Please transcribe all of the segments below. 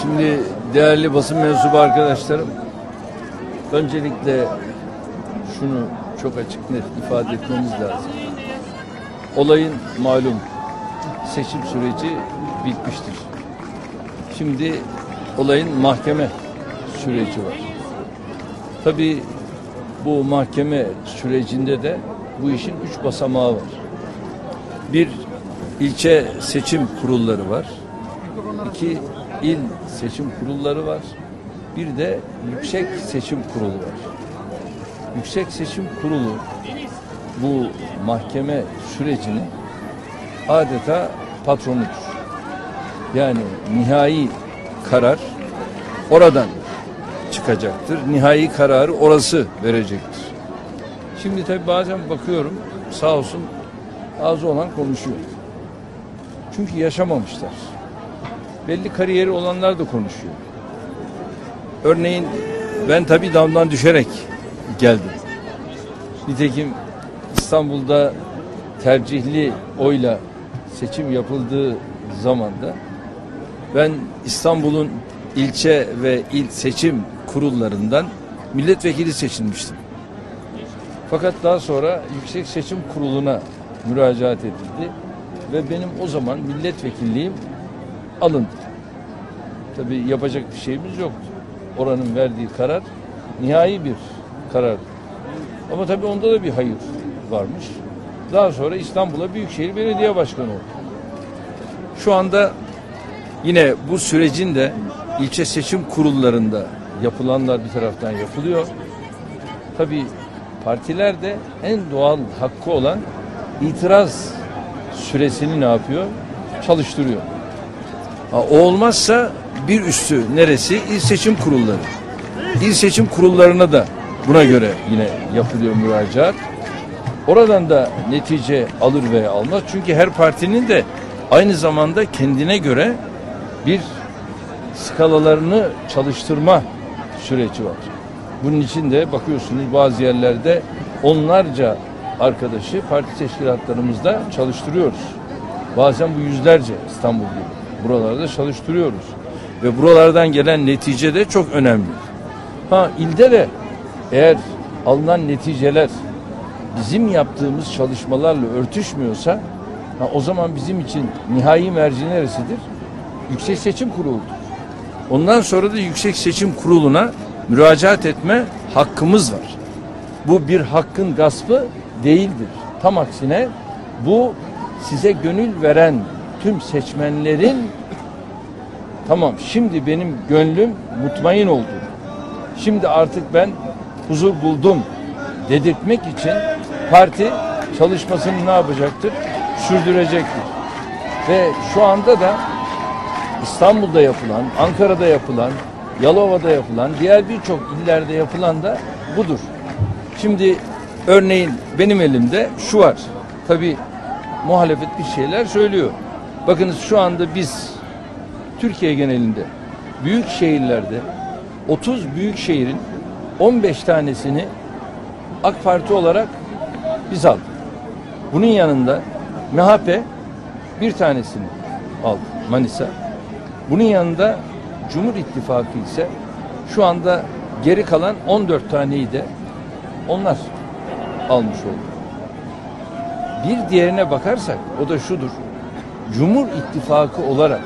Şimdi değerli basın mensubu arkadaşlarım, öncelikle şunu çok açık net ifade etmemiz lazım. Olayın malum seçim süreci bitmiştir. Şimdi olayın mahkeme süreci var. Tabii bu mahkeme sürecinde de bu işin üç basamağı var. Bir ilçe seçim kurulları var. İki il seçim kurulları var. Bir de yüksek seçim kurulu var. Yüksek seçim kurulu bu mahkeme sürecini adeta patronudur. Yani nihai karar oradan çıkacaktır. Nihai kararı orası verecektir. Şimdi tabii bazen bakıyorum sağ olsun ağzı olan konuşuyor. Çünkü yaşamamışlar. Belli kariyeri olanlar da konuşuyor. Örneğin ben tabii damdan düşerek geldim. Nitekim İstanbul'da tercihli oyla seçim yapıldığı zamanda ben İstanbul'un ilçe ve il seçim kurullarından milletvekili seçilmiştim. Fakat daha sonra Yüksek Seçim Kurulu'na müracaat edildi ve benim o zaman milletvekilliğim alındı. Tabii yapacak bir şeyimiz yoktu. Oranın verdiği karar nihai bir karar. Ama tabii onda da bir hayır varmış. Daha sonra İstanbul'a Büyükşehir Belediye Başkanı oldu. Şu anda yine bu sürecin de ilçe seçim kurullarında yapılanlar bir taraftan yapılıyor. Tabii partiler de en doğal hakkı olan itiraz süresini ne yapıyor? Çalıştırıyor. Ha, o olmazsa bir üstü neresi? İl seçim kurulları. İl seçim kurullarına da buna göre yine yapılıyor müracaat. Oradan da netice alır veya almaz. Çünkü her partinin de aynı zamanda kendine göre bir skalalarını çalıştırma süreci var. Bunun için de bakıyorsunuz bazı yerlerde onlarca arkadaşı parti teşkilatlarımızda çalıştırıyoruz. Bazen bu yüzlerce İstanbul gibi. Buralarda çalıştırıyoruz. Ve buralardan gelen netice de çok önemli. Ha ilde de eğer alınan neticeler bizim yaptığımız çalışmalarla örtüşmüyorsa ha, o zaman bizim için nihai merci neresidir? Yüksek Seçim Kurulu'dur. Ondan sonra da Yüksek Seçim Kurulu'na müracaat etme hakkımız var. Bu bir hakkın gaspı değildir. Tam aksine bu size gönül veren tüm seçmenlerin tamam şimdi benim gönlüm mutmain oldu. Şimdi artık ben huzur buldum dedirtmek için parti çalışmasını ne yapacaktır? Sürdürecektir. Ve şu anda da İstanbul'da yapılan, Ankara'da yapılan, Yalova'da yapılan, diğer birçok illerde yapılan da budur. Şimdi örneğin benim elimde şu var. Tabi muhalefet bir şeyler söylüyor. Bakınız şu anda biz Türkiye genelinde büyük şehirlerde 30 büyük şehrin 15 tanesini AK Parti olarak biz aldık. Bunun yanında MHP bir tanesini aldı Manisa. Bunun yanında Cumhur İttifakı ise şu anda geri kalan 14 taneyi de onlar almış oldu. Bir diğerine bakarsak o da şudur. Cumhur İttifakı olarak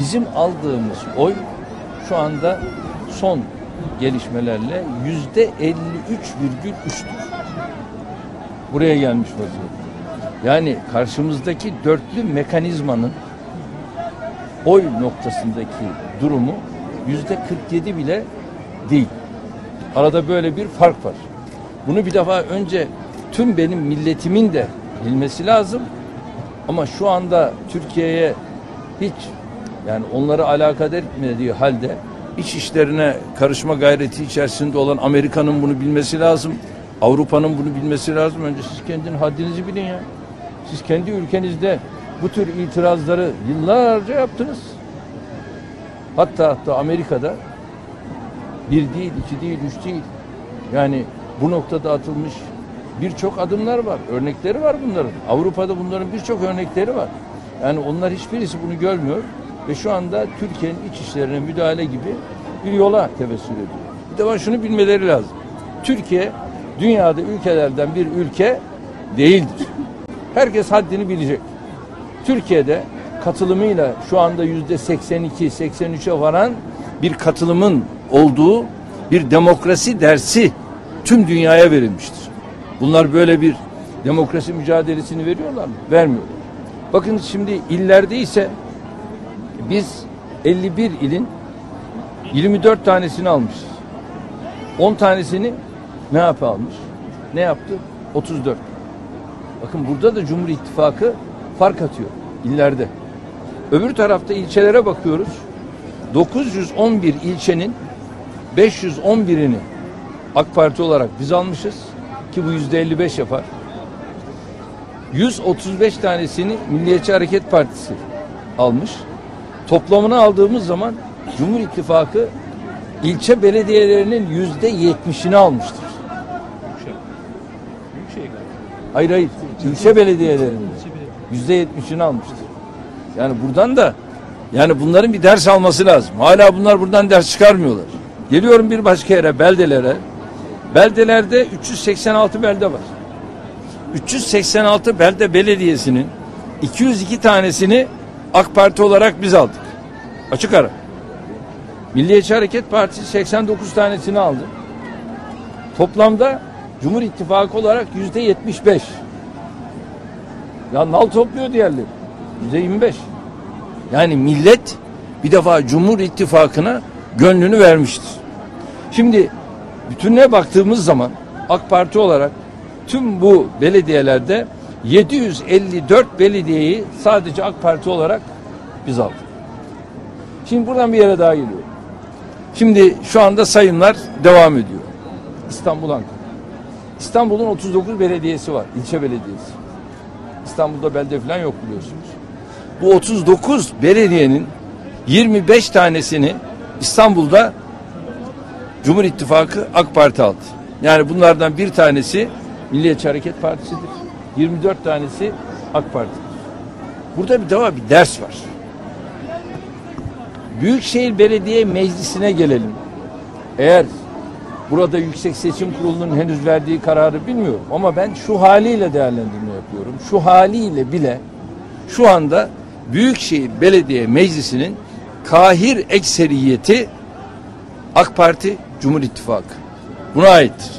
bizim aldığımız oy şu anda son gelişmelerle yüzde 53,3'tür. Buraya gelmiş vaziyette. Yani karşımızdaki dörtlü mekanizmanın oy noktasındaki durumu yüzde 47 bile değil. Arada böyle bir fark var. Bunu bir defa önce tüm benim milletimin de bilmesi lazım. Ama şu anda Türkiye'ye hiç yani onları alakadar etmediği halde iç işlerine karışma gayreti içerisinde olan Amerika'nın bunu bilmesi lazım. Avrupa'nın bunu bilmesi lazım. Önce siz kendin haddinizi bilin ya. Siz kendi ülkenizde bu tür itirazları yıllarca yaptınız. Hatta hatta Amerika'da bir değil, iki değil, üç değil. Yani bu noktada atılmış birçok adımlar var. Örnekleri var bunların. Avrupa'da bunların birçok örnekleri var. Yani onlar hiçbirisi bunu görmüyor. Ve şu anda Türkiye'nin iç işlerine müdahale gibi bir yola tevessül ediyor. Bir de var şunu bilmeleri lazım. Türkiye dünyada ülkelerden bir ülke değildir. Herkes haddini bilecek. Türkiye'de katılımıyla şu anda yüzde 82-83'e varan bir katılımın olduğu bir demokrasi dersi tüm dünyaya verilmiştir. Bunlar böyle bir demokrasi mücadelesini veriyorlar mı? Vermiyorlar. Bakın şimdi illerde ise biz 51 ilin 24 tanesini almışız. 10 tanesini MHP almış. Ne yaptı? 34. Bakın burada da Cumhur İttifakı fark atıyor illerde. Öbür tarafta ilçelere bakıyoruz. 911 ilçenin 511'ini AK Parti olarak biz almışız ki bu yüzde 55 yapar. 135 tanesini Milliyetçi Hareket Partisi almış. Toplamını aldığımız zaman Cumhur İttifakı ilçe belediyelerinin yüzde yetmişini almıştır. Hayır hayır. İlçe belediyelerinin yüzde yetmişini almıştır. Yani buradan da yani bunların bir ders alması lazım. Hala bunlar buradan ders çıkarmıyorlar. Geliyorum bir başka yere beldelere. Beldelerde 386 belde var. 386 belde belediyesinin 202 tanesini AK Parti olarak biz aldık. Açık ara. Milliyetçi Hareket Partisi 89 tanesini aldı. Toplamda Cumhur İttifakı olarak yüzde 75. Ya nal topluyor diğerleri. Yüzde 25. Yani millet bir defa Cumhur İttifakı'na gönlünü vermiştir. Şimdi bütününe baktığımız zaman AK Parti olarak tüm bu belediyelerde 754 belediyeyi sadece AK Parti olarak biz aldık. Şimdi buradan bir yere daha geliyorum. Şimdi şu anda sayımlar devam ediyor. İstanbul Ankara. İstanbul'un 39 belediyesi var, ilçe belediyesi. İstanbul'da belde falan yok biliyorsunuz. Bu 39 belediyenin 25 tanesini İstanbul'da Cumhur İttifakı AK Parti aldı. Yani bunlardan bir tanesi Milliyetçi Hareket Partisi'dir. 24 tanesi AK Parti'dir. Burada bir defa bir ders var. Büyükşehir Belediye Meclisi'ne gelelim. Eğer burada Yüksek Seçim Kurulu'nun henüz verdiği kararı bilmiyorum ama ben şu haliyle değerlendirme yapıyorum. Şu haliyle bile şu anda Büyükşehir Belediye Meclisi'nin kahir ekseriyeti AK Parti Cumhur İttifakı. Buna aittir.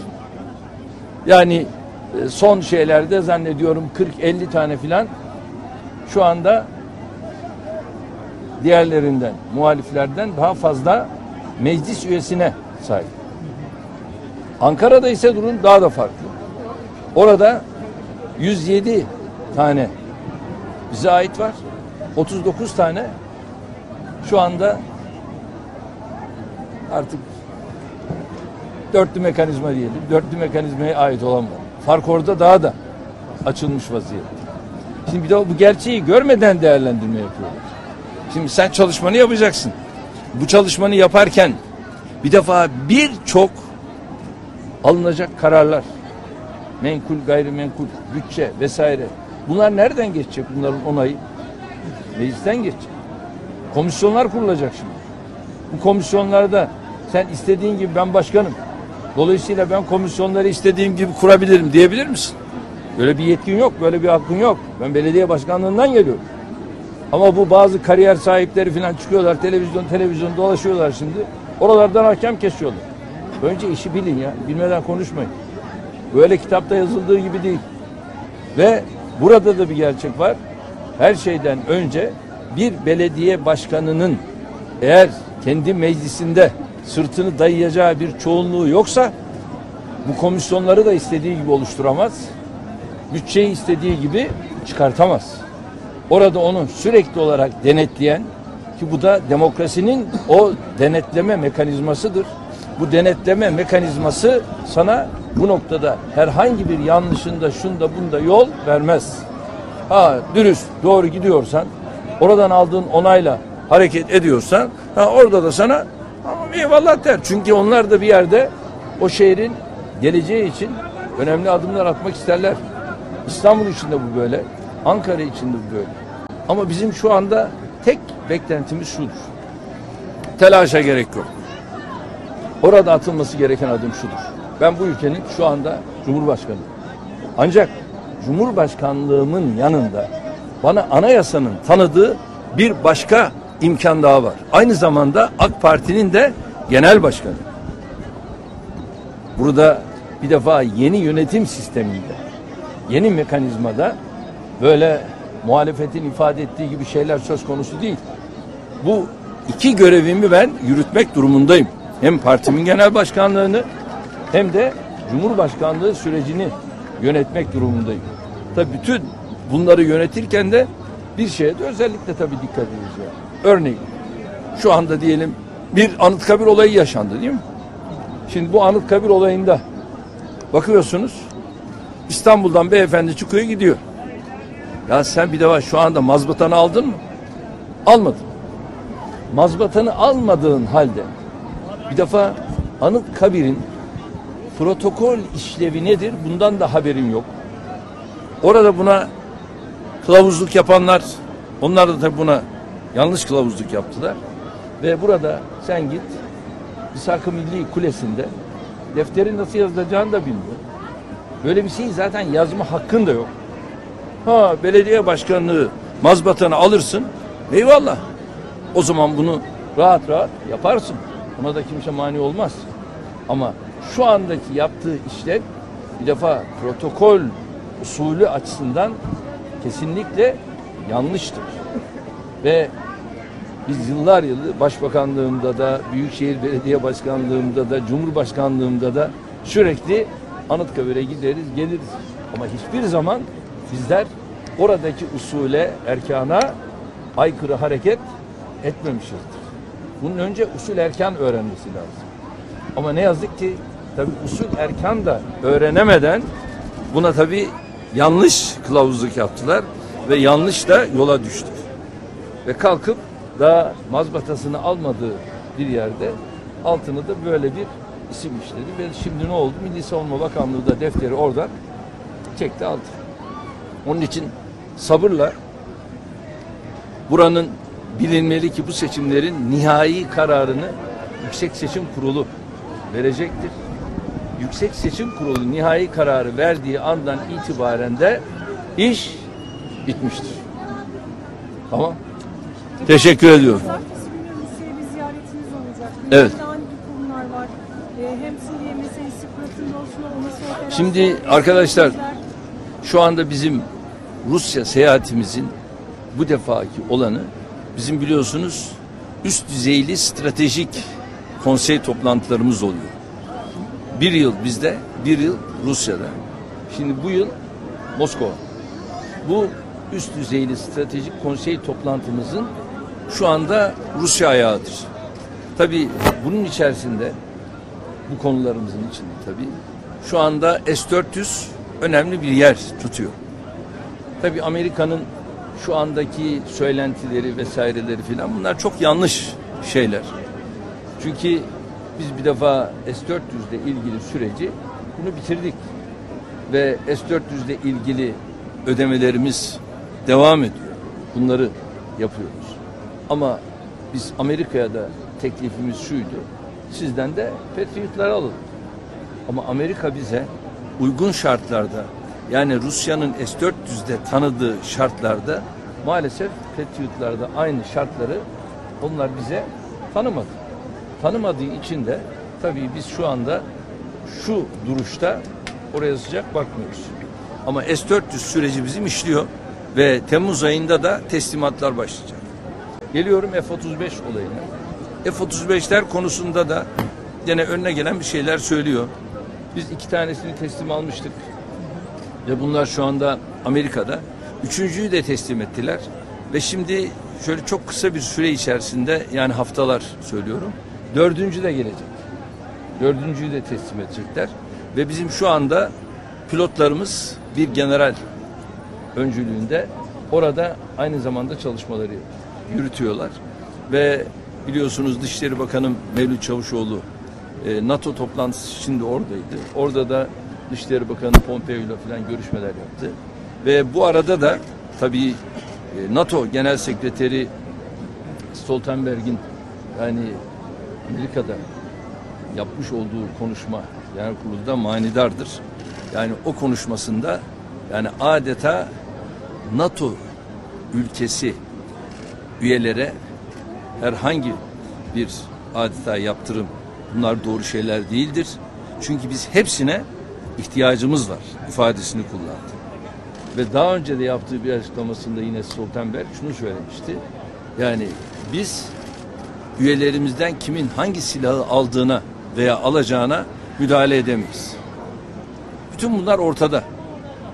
Yani son şeylerde zannediyorum 40-50 tane filan şu anda diğerlerinden, muhaliflerden daha fazla meclis üyesine sahip. Ankara'da ise durum daha da farklı. Orada 107 tane bize ait var. 39 tane şu anda artık dörtlü mekanizma diyelim. Dörtlü mekanizmaya ait olan var. Fark orada daha da açılmış vaziyette. Şimdi bir de bu gerçeği görmeden değerlendirme yapıyorlar. Şimdi sen çalışmanı yapacaksın. Bu çalışmanı yaparken bir defa birçok alınacak kararlar, menkul, gayrimenkul, bütçe vesaire. Bunlar nereden geçecek bunların onayı? Meclisten geçecek. Komisyonlar kurulacak şimdi. Bu komisyonlarda sen istediğin gibi ben başkanım. Dolayısıyla ben komisyonları istediğim gibi kurabilirim diyebilir misin? Böyle bir yetkin yok, böyle bir hakkın yok. Ben belediye başkanlığından geliyorum. Ama bu bazı kariyer sahipleri falan çıkıyorlar televizyon televizyon dolaşıyorlar şimdi. Oralardan hakem kesiyorlar. Önce işi bilin ya. Bilmeden konuşmayın. Böyle kitapta yazıldığı gibi değil. Ve burada da bir gerçek var. Her şeyden önce bir belediye başkanının eğer kendi meclisinde sırtını dayayacağı bir çoğunluğu yoksa bu komisyonları da istediği gibi oluşturamaz. Bütçeyi istediği gibi çıkartamaz. Orada onu sürekli olarak denetleyen ki bu da demokrasinin o denetleme mekanizmasıdır. Bu denetleme mekanizması sana bu noktada herhangi bir yanlışında şunda bunda yol vermez. Ha dürüst doğru gidiyorsan oradan aldığın onayla hareket ediyorsan ha, orada da sana ama eyvallah der. Çünkü onlar da bir yerde o şehrin geleceği için önemli adımlar atmak isterler. İstanbul için de bu böyle. Ankara için de bu böyle. Ama bizim şu anda tek beklentimiz şudur. Telaşa gerek yok. Orada atılması gereken adım şudur. Ben bu ülkenin şu anda Cumhurbaşkanı. Ancak Cumhurbaşkanlığımın yanında bana anayasanın tanıdığı bir başka imkan daha var. Aynı zamanda AK Parti'nin de genel başkanı. Burada bir defa yeni yönetim sisteminde, yeni mekanizmada böyle muhalefetin ifade ettiği gibi şeyler söz konusu değil. Bu iki görevimi ben yürütmek durumundayım. Hem partimin genel başkanlığını hem de Cumhurbaşkanlığı sürecini yönetmek durumundayım. Tabii bütün bunları yönetirken de bir şeye de özellikle tabii dikkat edeceğim. Örneğin şu anda diyelim bir Anıtkabir olayı yaşandı değil mi? Şimdi bu Anıtkabir olayında bakıyorsunuz İstanbul'dan beyefendi çıkıyor gidiyor. Ya sen bir defa şu anda mazbatanı aldın mı? Almadın. Mazbatanı almadığın halde bir defa Anıtkabir'in protokol işlevi nedir? Bundan da haberin yok. Orada buna kılavuzluk yapanlar, onlar da tabii buna yanlış kılavuzluk yaptılar. Ve burada sen git Misak-ı Milli Kulesi'nde defteri nasıl yazılacağını da bilmiyor. Böyle bir şey zaten yazma hakkın da yok. Ha belediye başkanlığı mazbatanı alırsın. Eyvallah. O zaman bunu rahat rahat yaparsın. Buna da kimse mani olmaz. Ama şu andaki yaptığı işlem bir defa protokol usulü açısından kesinlikle yanlıştır. Ve biz yıllar yılı başbakanlığımda da, Büyükşehir Belediye Başkanlığımda da, Cumhurbaşkanlığımda da sürekli Anıtkabir'e gideriz, geliriz. Ama hiçbir zaman bizler oradaki usule, erkana aykırı hareket etmemişizdir. Bunun önce usul erkan öğrenmesi lazım. Ama ne yazık ki tabi usul erkan da öğrenemeden buna tabi yanlış kılavuzluk yaptılar ve yanlış da yola düştü. Ve kalkıp daha mazbatasını almadığı bir yerde altını da böyle bir isim işledi ve şimdi ne oldu? Milli Savunma Bakanlığı da defteri oradan çekti aldı. Onun için sabırla buranın bilinmeli ki bu seçimlerin nihai kararını Yüksek Seçim Kurulu verecektir. Yüksek Seçim Kurulu nihai kararı verdiği andan itibaren de iş bitmiştir. Tamam. Teşekkür ediyorum. Pazartesi günü Rusya'ya bir ziyaretiniz olacak. Evet. Gündemde hangi konular var? Ee, hem Suriye meselesi, Fırat'ın olsun olması operasyonu. Şimdi arkadaşlar şu anda bizim Rusya seyahatimizin bu defaki olanı bizim biliyorsunuz üst düzeyli stratejik konsey toplantılarımız oluyor. Bir yıl bizde, bir yıl Rusya'da. Şimdi bu yıl Moskova. Bu üst düzeyli stratejik konsey toplantımızın şu anda Rusya ayağıdır. Tabii bunun içerisinde bu konularımızın içinde tabii şu anda S-400 önemli bir yer tutuyor. Tabii Amerika'nın şu andaki söylentileri vesaireleri filan bunlar çok yanlış şeyler. Çünkü biz bir defa S-400 ile ilgili süreci bunu bitirdik. Ve S-400 ile ilgili ödemelerimiz devam ediyor. Bunları yapıyoruz. Ama biz Amerika'ya da teklifimiz şuydu. Sizden de Patriot'ları alalım. Ama Amerika bize uygun şartlarda yani Rusya'nın S-400'de tanıdığı şartlarda maalesef Patriot'larda aynı şartları onlar bize tanımadı. Tanımadığı için de tabii biz şu anda şu duruşta oraya sıcak bakmıyoruz. Ama S-400 süreci bizim işliyor ve Temmuz ayında da teslimatlar başlayacak. Geliyorum F-35 olayına. F-35'ler konusunda da yine önüne gelen bir şeyler söylüyor. Biz iki tanesini teslim almıştık. Ve bunlar şu anda Amerika'da. Üçüncüyü de teslim ettiler. Ve şimdi şöyle çok kısa bir süre içerisinde yani haftalar söylüyorum. Dördüncü de gelecek. Dördüncüyü de teslim edecekler. Ve bizim şu anda pilotlarımız bir general öncülüğünde orada aynı zamanda çalışmaları yürütüyorlar. Ve biliyorsunuz Dışişleri Bakanım Mevlüt Çavuşoğlu e, NATO toplantısı şimdi oradaydı. Orada da Dışişleri Bakanı Pompeo ile falan görüşmeler yaptı. Ve bu arada da tabii e, NATO Genel Sekreteri Stoltenberg'in yani Amerika'da yapmış olduğu konuşma genel kurulda manidardır. Yani o konuşmasında yani adeta NATO ülkesi üyelere herhangi bir adeta yaptırım bunlar doğru şeyler değildir. Çünkü biz hepsine ihtiyacımız var ifadesini kullandı. Ve daha önce de yaptığı bir açıklamasında yine Stoltenberg şunu söylemişti. Yani biz üyelerimizden kimin hangi silahı aldığına veya alacağına müdahale edemeyiz. Bütün bunlar ortada.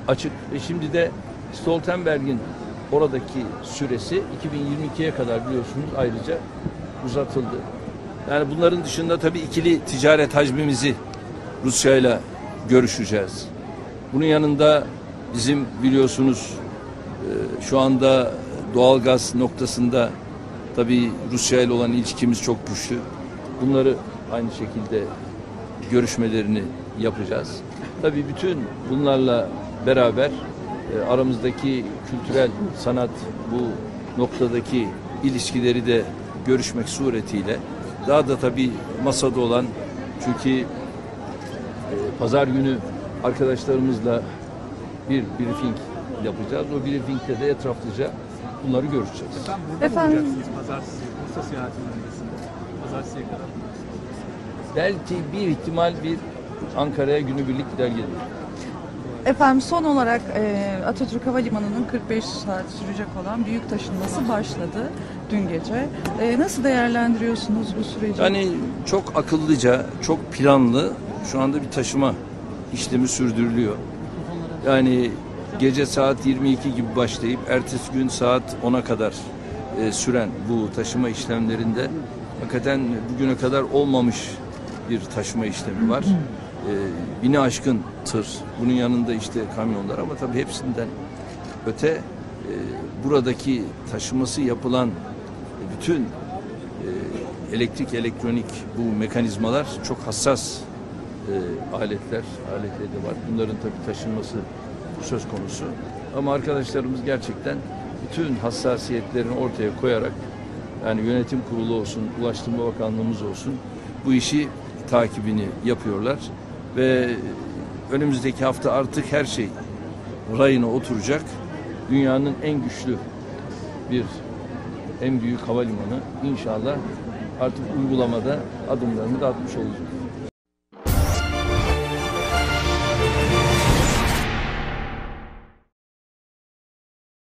Açık. Ve şimdi de Stoltenberg'in oradaki süresi 2022'ye kadar biliyorsunuz ayrıca uzatıldı. Yani bunların dışında tabii ikili ticaret hacmimizi Rusya ile görüşeceğiz. Bunun yanında bizim biliyorsunuz e, şu anda doğalgaz noktasında tabii Rusya ile olan ilişkimiz çok güçlü. Bunları aynı şekilde görüşmelerini yapacağız. Tabii bütün bunlarla beraber e, aramızdaki kültürel sanat bu noktadaki ilişkileri de görüşmek suretiyle daha da tabii masada olan çünkü e, pazar günü arkadaşlarımızla bir briefing yapacağız. O briefingde de etraflıca bunları görüşeceğiz. Efendim burada Efendim? olacaksınız pazartesi, Bursa seyahatinin öncesinde? Pazartesiye kadar. Belki bir ihtimal bir Ankara'ya günübirlik gider gelir. Efendim son olarak e, Atatürk Havalimanı'nın 45 saat sürecek olan büyük taşınması başladı dün gece. E, nasıl değerlendiriyorsunuz bu süreci? Yani çok akıllıca, çok planlı şu anda bir taşıma işlemi sürdürülüyor. Yani gece saat 22 gibi başlayıp ertesi gün saat 10'a kadar e, süren bu taşıma işlemlerinde hakikaten bugüne kadar olmamış bir taşıma işlemi var. E, bini aşkın tır, bunun yanında işte kamyonlar ama tabii hepsinden öte e, buradaki taşıması yapılan bütün e, elektrik, elektronik bu mekanizmalar çok hassas e, aletler, aletleri de var. Bunların tabii taşınması söz konusu. Ama arkadaşlarımız gerçekten bütün hassasiyetlerini ortaya koyarak yani yönetim kurulu olsun, Ulaştırma Bakanlığımız olsun bu işi takibini yapıyorlar ve önümüzdeki hafta artık her şey rayına oturacak. Dünyanın en güçlü bir en büyük havalimanı inşallah artık uygulamada adımlarını da atmış olacak.